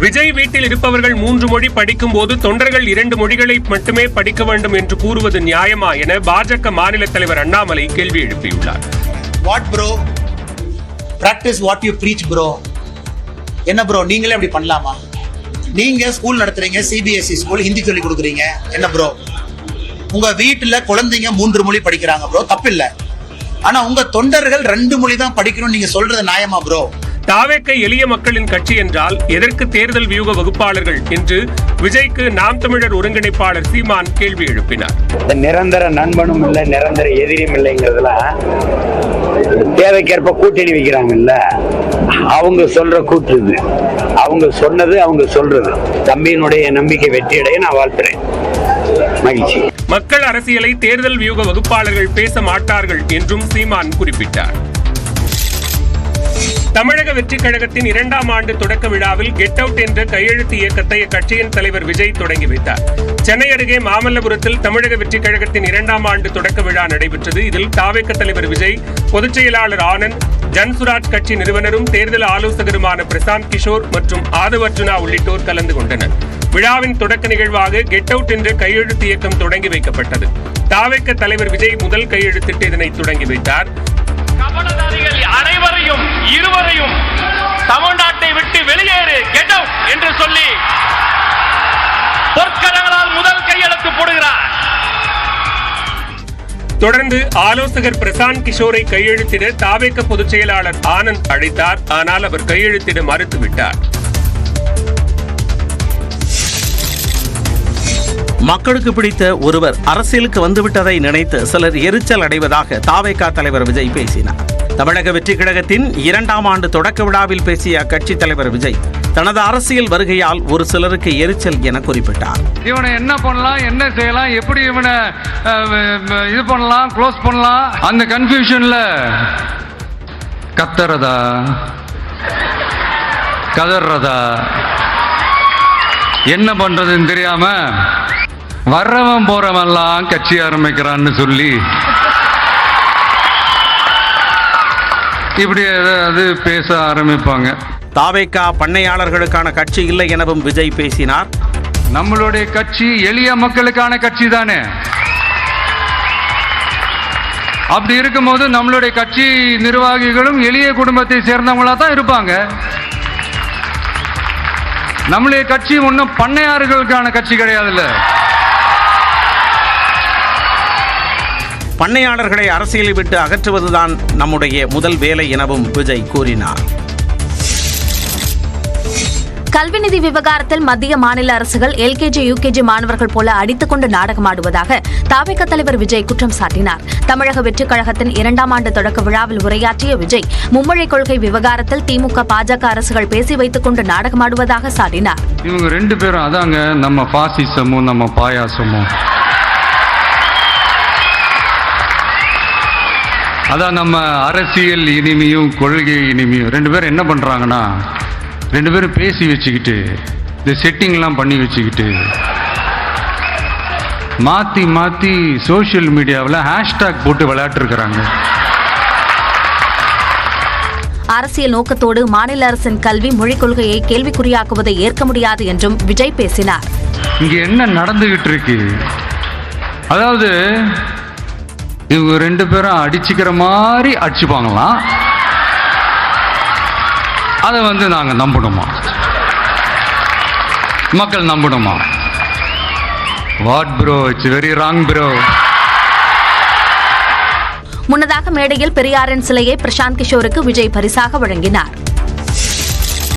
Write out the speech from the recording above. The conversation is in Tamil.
விஜய் வீட்டில் இருப்பவர்கள் மூன்று மொழி படிக்கும் போது தொண்டர்கள் இரண்டு மொழிகளை மட்டுமே படிக்க வேண்டும் என்று கூறுவது நியாயமா என பாஜக மாநில தலைவர் அண்ணாமலை கேள்வி எழுப்பியுள்ளார். What bro practice what you breach bro என்ன ப்ரோ நீங்களே அப்படி பண்ணலாமா? நீங்க ஸ்கூல் நடத்துறீங்க சிபிஎஸ்இ ஸ்கூல் ஹிந்தி சொல்லி கொடுக்குறீங்க. என்ன ப்ரோ உங்க வீட்டுல குழந்தைங்க மூன்று மொழி படிக்கிறாங்க ப்ரோ தப்பில்லை. ஆனா உங்க தொண்டர்கள் ரெண்டு மொழி தான் படிக்கணும்னு நீங்க சொல்றது நியாயமா ப்ரோ தாவேக்க எளிய மக்களின் கட்சி என்றால் எதற்கு தேர்தல் வியூக வகுப்பாளர்கள் என்று விஜய்க்கு நாம் தமிழர் ஒருங்கிணைப்பாளர் சீமான் கேள்வி எழுப்பினார். நிரந்தர நண்பனும் இல்லை நிரந்தர எதிரியும் இல்லைங்கிறதுலாம் தேவைக்கேற்ப கூட்டணி வைக்கிறாங்கல்ல அவங்க சொல்ற கூற்று இது. அவங்க சொன்னது அவங்க சொல்றது. தம்பியினுடைய நம்பிக்கை வெற்றியடைய நான் வாழ்த்துறேன். மகிழ்ச்சி. மக்கள் அரசியலை தேர்தல் வியூக வகுப்பாளர்கள் பேச மாட்டார்கள் என்றும் சீமான் குறிப்பிட்டார். தமிழக வெற்றிக் கழகத்தின் இரண்டாம் ஆண்டு தொடக்க விழாவில் கெட் அவுட் என்ற கையெழுத்து இயக்கத்தை அக்கட்சியின் தலைவர் விஜய் தொடங்கி வைத்தார். சென்னை அருகே மாமல்லபுரத்தில் தமிழக வெற்றிக் கழகத்தின் இரண்டாம் ஆண்டு தொடக்க விழா நடைபெற்றது. இதில் தாவேக்க தலைவர் விஜய் பொதுச் செயலாளர் ஆனந்த் ஜன்சுராஜ் கட்சி நிறுவனரும் தேர்தல் ஆலோசகருமான பிரசாந்த் கிஷோர் மற்றும் ஆதவ் அர்ஜுனா உள்ளிட்டோர் கலந்து கொண்டனர். விழாவின் தொடக்க நிகழ்வாக கெட் அவுட் என்ற கையெழுத்து இயக்கம் தொடங்கி வைக்கப்பட்டது. தாவேக்க தலைவர் விஜய் முதல் கையெழுத்திட்டு இதனை தொடங்கி வைத்தார். அனைவரையும் தொடர்ந்து ஆலோசகர் பிரசாந்த் கிஷோரை கையெழுத்திட தாவேக்க பொதுச் செயலாளர் ஆனந்த் அழைத்தார். ஆனால் அவர் கையெழுத்திட மறுத்துவிட்டார். மக்களுக்கு பிடித்த ஒருவர் அரசியலுக்கு வந்துவிட்டதை நினைத்து சிலர் எரிச்சல் அடைவதாக தாவேக்கா தலைவர் விஜய் பேசினார். தமிழக வெற்றிக் கழகத்தின் இரண்டாம் ஆண்டு தொடக்க விழாவில் பேசிய அக்கட்சித் தலைவர் விஜய் தனது அரசியல் வருகையால் ஒரு சிலருக்கு எரிச்சல் என குறிப்பிட்டார். இவனை என்ன பண்ணலாம் என்ன செய்யலாம் எப்படி இவனை இது பண்ணலாம் க்ளோஸ் பண்ணலாம்? அந்த கன்ஃபியூஷன்ல கத்துறதா? கதறதா என்ன பண்றதுன்னு தெரியாம வர்றவன் போறவன்லாம் கட்சி ஆரம்பிக்கிறான்னு சொல்லி இப்படி அது பேச ஆரம்பிப்பாங்க. தாவேகா பண்ணையாளர்களுக்கான கட்சி இல்லை எனவும் விஜய் பேசினார். நம்மளுடைய கட்சி எளிய மக்களுக்கான கட்சி தானே. அப்படி இருக்கும்போது நம்மளுடைய கட்சி நிர்வாகிகளும் எளிய குடும்பத்தை சேர்ந்தவங்களா தான் இருப்பாங்க. நம்மளுடைய கட்சி ஒன்றும் பண்ணையாறுகளுக்கான கட்சி கிடையாதுல்ல. பண்ணையாளர்களை அரசியலை விட்டு அகற்றுவதுதான் நம்முடைய முதல் வேலை எனவும் விஜய் கூறினார். கல்வி நிதி விவகாரத்தில் மத்திய மாநில அரசுகள் எல்கேஜி யூகேஜி மாணவர்கள் போல அடித்துக்கொண்டு நாடகமாடுவதாக தாவேக தலைவர் விஜய் குற்றம் சாட்டினார். தமிழக வெற்றிக் கழகத்தின் இரண்டாம் ஆண்டு தொடக்க விழாவில் உரையாற்றிய விஜய் மும்மொழி கொள்கை விவகாரத்தில் திமுக பாஜக அரசுகள் பேசி வைத்துக் கொண்டு நாடகமாடுவதாக சாட்டினார். இவங்க ரெண்டு பேரும் அதாங்க நம்ம பாசிசமும் நம்ம பாயாசமும். அதான் நம்ம அரசியல் இனிமையும் கொள்கை இனிமையும். ரெண்டு பேரும் என்ன பண்றாங்கன்னா ரெண்டு பேரும் பேசி வச்சுக்கிட்டு இந்த செட்டிங்லாம் பண்ணி வச்சுக்கிட்டு மாத்தி மாத்தி சோஷியல் மீடியாவில் ஹேஷ்டாக் போட்டு விளையாட்டுருக்குறாங்க. அரசியல் நோக்கத்தோடு மாநில அரசின் கல்வி மொழிக் கொள்கையை கேள்விக்குறியாக்குவதை ஏற்க முடியாது என்றும் விஜய் பேசினார். இங்க என்ன நடந்துகிட்டு இருக்கு? அதாவது இவங்க ரெண்டு பேரும் அடிச்சுக்கிற மாதிரி அடிச்சுப்பாங்களாம் அதை வந்து நாங்க நம்பணுமா? மக்கள் நம்பணுமா? What bro it's very wrong bro முன்னதாக மேடையில் பெரியாரின் சிலையை பிரசாந்த் கிஷோருக்கு விஜய் பரிசாக வழங்கினார்.